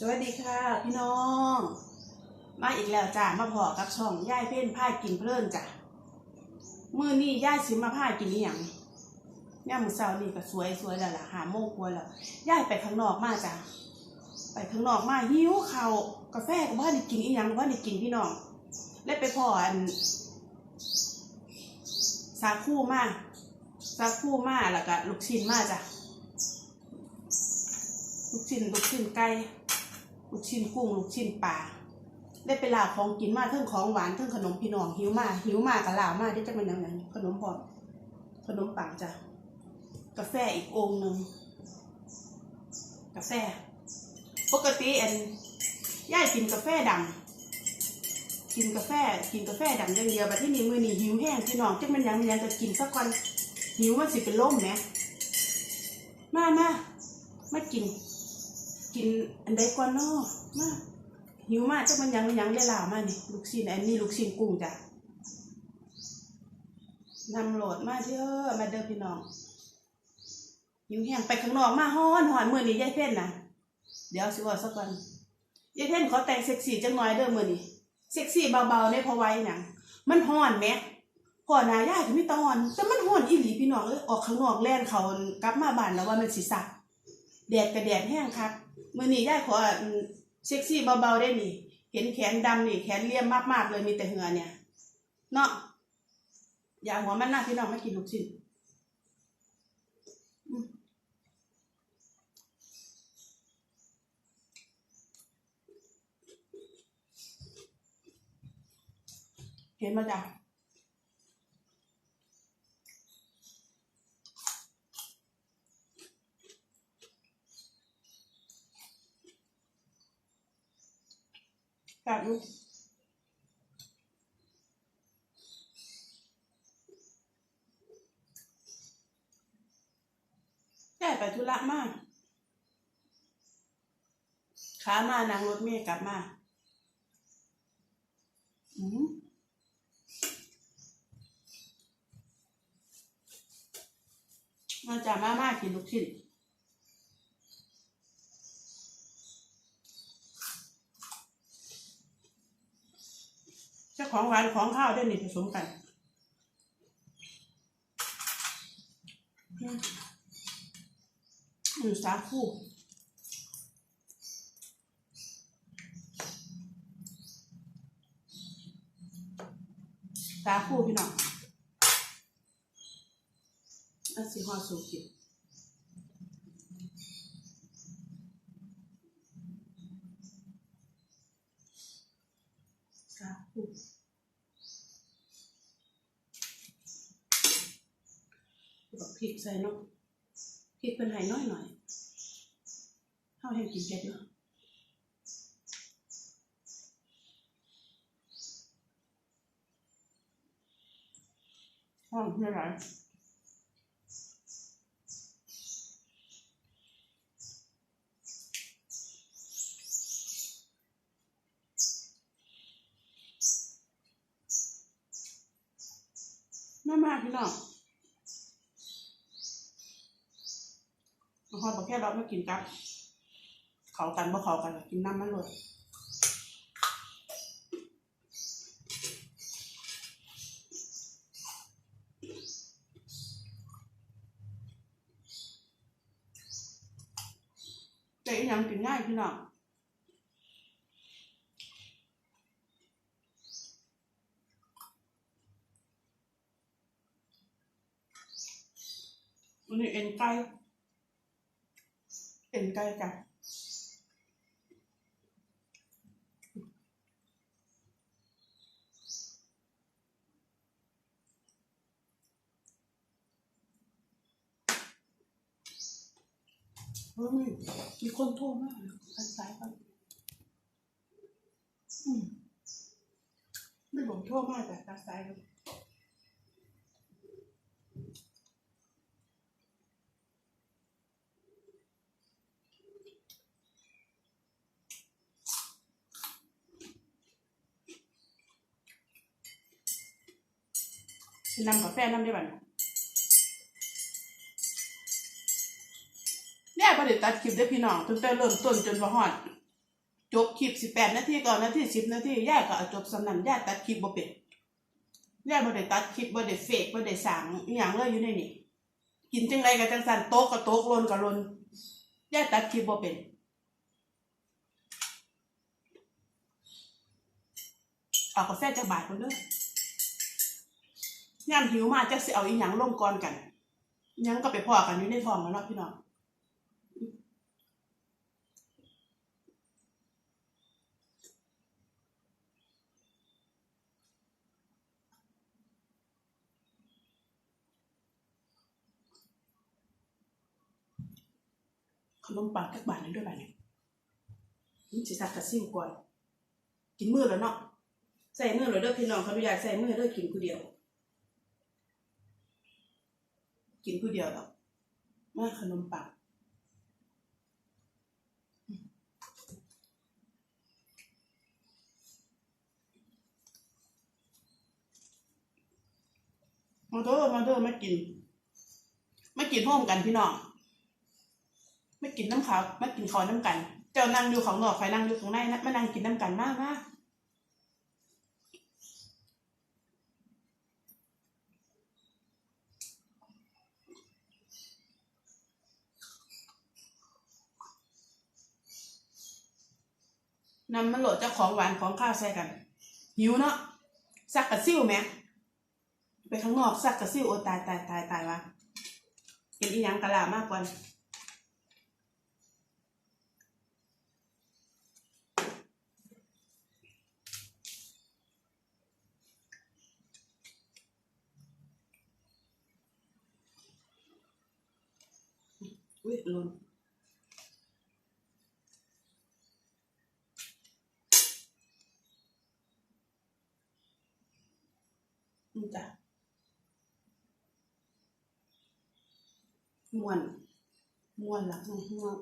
สวัสดีค่ะ พี่น้อง มาอีกแล้วจ้ามาพอกับช่องย่ายเพ่นผ้ากินเพลินจ้ะมื้อนี้ย่ายสิมาผ้ากินอหย่างย่ามือเช้านี่ก็สวยสวยแล้วล่ะหาโมงกว่าแล้วย่ายไปข้างนอกมาจ้ะไปข้างนอกมาหิวเขากาแฟก็บ่ได้กินอีหยังบ่ได้กินพี่น้องแล้ไปพออันสาคูมาสาคูมาแล้วก็ลูกชิ้นมาจ้ะลูกชิ้นลูกชิ้นไก่ ลูกชิ้นกุ้งลูกชิ้นปลาได้ไปลาของกินมาทั้งของหวานทั้งขนมพี่น้องหิวมากหิวมากกับลาวมากที่จะเป็นอย่างนั้นขนมพร้อมขนมปังจ้ะกาแฟอีกองหนึ่งกาแฟ ปกติอันย่ายกินกาแฟดำกินกาแฟ กินกาแฟดำอย่างเดียวแบบที่นี่มือนี่หิวแห้งพี่น้องจังมันยังมันยังจะกินสักก่อนหิวมันสิเป็นลมไหมมามามากิน กินอันใดก่อนนาะมาหิวมากจังมันยังมันยังได้ลามานี่ลูกชิ้นอันนี้ลูกชิ้นกุ้งจ้ะนำโหลดมาเด้อมาเด้อพี่น้องหิวแห้งไปข้างนอกมาฮ้อนหอนมือนี้ยายเพ่นนะเดี๋ยวสิว่าสักก่อนยายเพ่นขอแต่งเซ็กซี่จังหน่อยเด้อมือนี้เซ็กซี่เบาๆได้พอไว้หนังมันห่อนแหมห่อนหนายากมีแตะห่อนแต่มันห่อนอีหลีพี่น้องเอ้ยออกข้างนอกแล่นเขากลับมาบ้านแล้วว่ามันสิสักแดดกระแดดแห้งคัก มือนี้ยายขอเซ็กซี่เบาๆได้นี่ เห็นแขนดำนี่แขนเลี่ยมมากๆเลยมีแต่เหงื่อเนี่ย เนาะอย่าหัวมันหน้าพี่น้องไม่กินลูกชิ้นเห็นมาจ้ะ แบบนี้ได้ไปธุระมากขามานางรถเมย์กลับมาอืมมาจากมาม่ากินลูกชิ้น เจ้าของหวานของข้าวได้นี่ผสมกันอืมอืมสาคูสาคูพี่น้องอันสิฮอสูกินสาคู กับพริกใส่เนาะพริกเป็นไห้น้อยหน่อยเท่าให้งกินเผ็ดเนาะห้องไม่ไหลายไม่มากพี่น้อง บางคนบแค่เราไม่กินกับเขากันบ่เขากันกินน้ำมันเลยแต่ยังกินง่ายพี่น้องอันนี้เอ็นไก่ เอ็นไก่จ้ะเฮ้ยมีคนโทรมาทางซ้ายกันไม่บอกโทรมาแต่ทางซ้ายกัน สินำกาแฟน้ำได้บ้างเนี่ยประเดี๋ยวตัดคลิปได้พี่น้องตั้งแต่เริ่มต้นจนมาฮอดจบคลิปสิบแปดนาทีก่อนนาทีสิบนาทีย่าก็จบสำนันย่าตัดคลิปบ่เป็นย่าบ่ได้ตัดคลิปบ่ได้เฟกบ่ได้สร้างอหย่างเลยอยู่ในนี่กินจังไรกับจังสันโต๊ะกับโต๊ะลนกับลนย่าตัดคลิปบ่เป็นเอากาแฟจากบาทคนเด้อ ย่ามหิวมาจักสิเอาอีหยังลงก่อนกันอิหยังก็ไปพอกันอยู่ในท้องแล้วเนาะพี่น้องขนมปังจักบาทนึงด้วยบาทนึงนี่สิสักกระซิ่วก่อน กินมือแล้วเนาะใส่มือแล้วเด้อพี่น้องเขาอนุญาตใส่มือเด้อกินผู้เดียว กินผู้เดียวดอกมาขนมปังมาเด้อมาเด้อมากินมากินพร้อมกันพี่น้องไม่กินน้ำขาวไม่กินขอน้ำกัน เจ้านั่งอยู่ของนอกใครนั่งอยู่ข้างในนะมานั่งกินน้ำกันมากมาก นำมันโหลดเจ้าของหวานของข้าวใส่กัน หิวเนาะซักกระซิ่วไหมไปข้างนอกซักกระซิ่วโอตายตายตายตายวะเห็นอีหยังกะลามากกว่าอุ้ยลนจ้ะ ม่วนม่วนละม่วน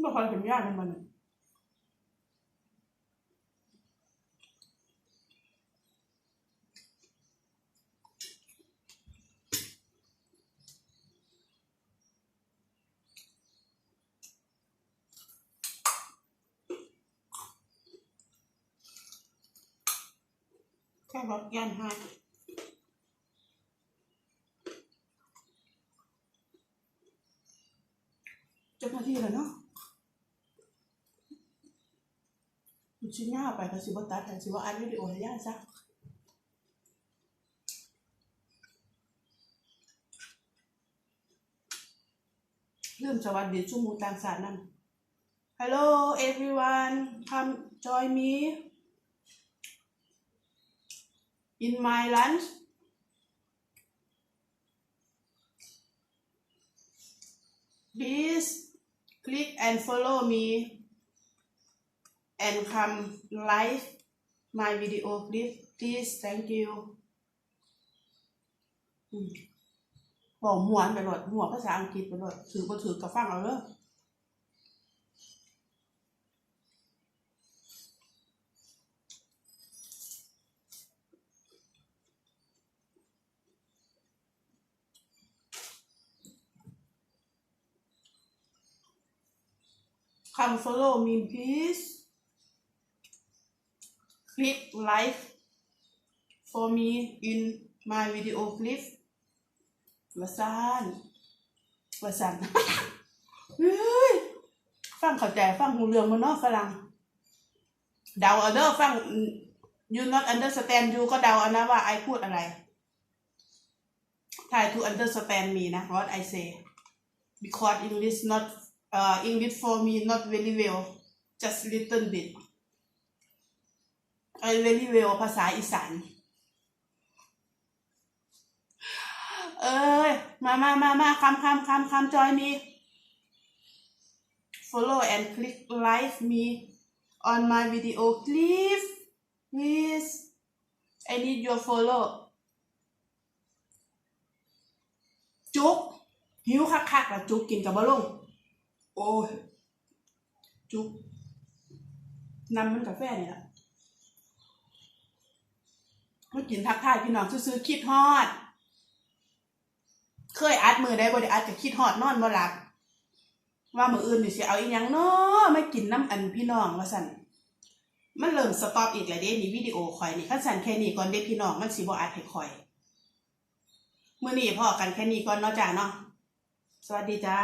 ไม่ค่อยเห็นยากมันมัน แค่รถยันให้จ้าหน้าที่แล้วเนาะมันชิ้นยาไปก็สิบตัดแต่สิว่าอัดวิดีโอให้ย่าซะเริ่มสวัสดีชั่วโมงต่างสารนั่น Hello everyone come join me in my lunch. Please click and follow me and come live my video clip. Please, thank you. บอกหมวนไปหมดหัวภาษาอังกฤษไปหมดถือก็ถือกับฟังเอาเลย Come follow me, please. Click like for me in my video clip. วาซานวาซันเฮ้ยฟังเข้าใจฟังหูเรื่องมันเนาะฝรั่งเดาเอาเด้อฟัง you not understand you ก็เดาเอานะว่าไอพูดอะไร try to understand me นะ what I say because English not uh, English for me not very well just little bit I very well ภาษาอีสานเอ้ยมามามามาคำคำคำคำจอยมี follow and click like me on my video please please I need your follow จุกหิวคักๆแล้วจุกกินกับบ่ลง โอ้ย จุกนำมันกาแฟนี่ละมากินทักทายพี่น้องซื้อๆคิดฮอด เคยอัดมือได้บ่ได้อัดจะคิดฮอดนอนบ่หลับว่ามืออื่นนี่สิเอาอีหยังเนาะไมากินน้ำอันพี่น้องว่าซั่นมันเริ่มสต็อปอีกแล้วเด้นี่วิดีโอข่อยนี่คันสั่นแค่นี้ก่อนเด้พี่น้องมันสิบ่อัดให้ข่อยมื้อนี้พอกันแค่นี้ก่อนเนาะจ้าเนาะสวัสดีจ้า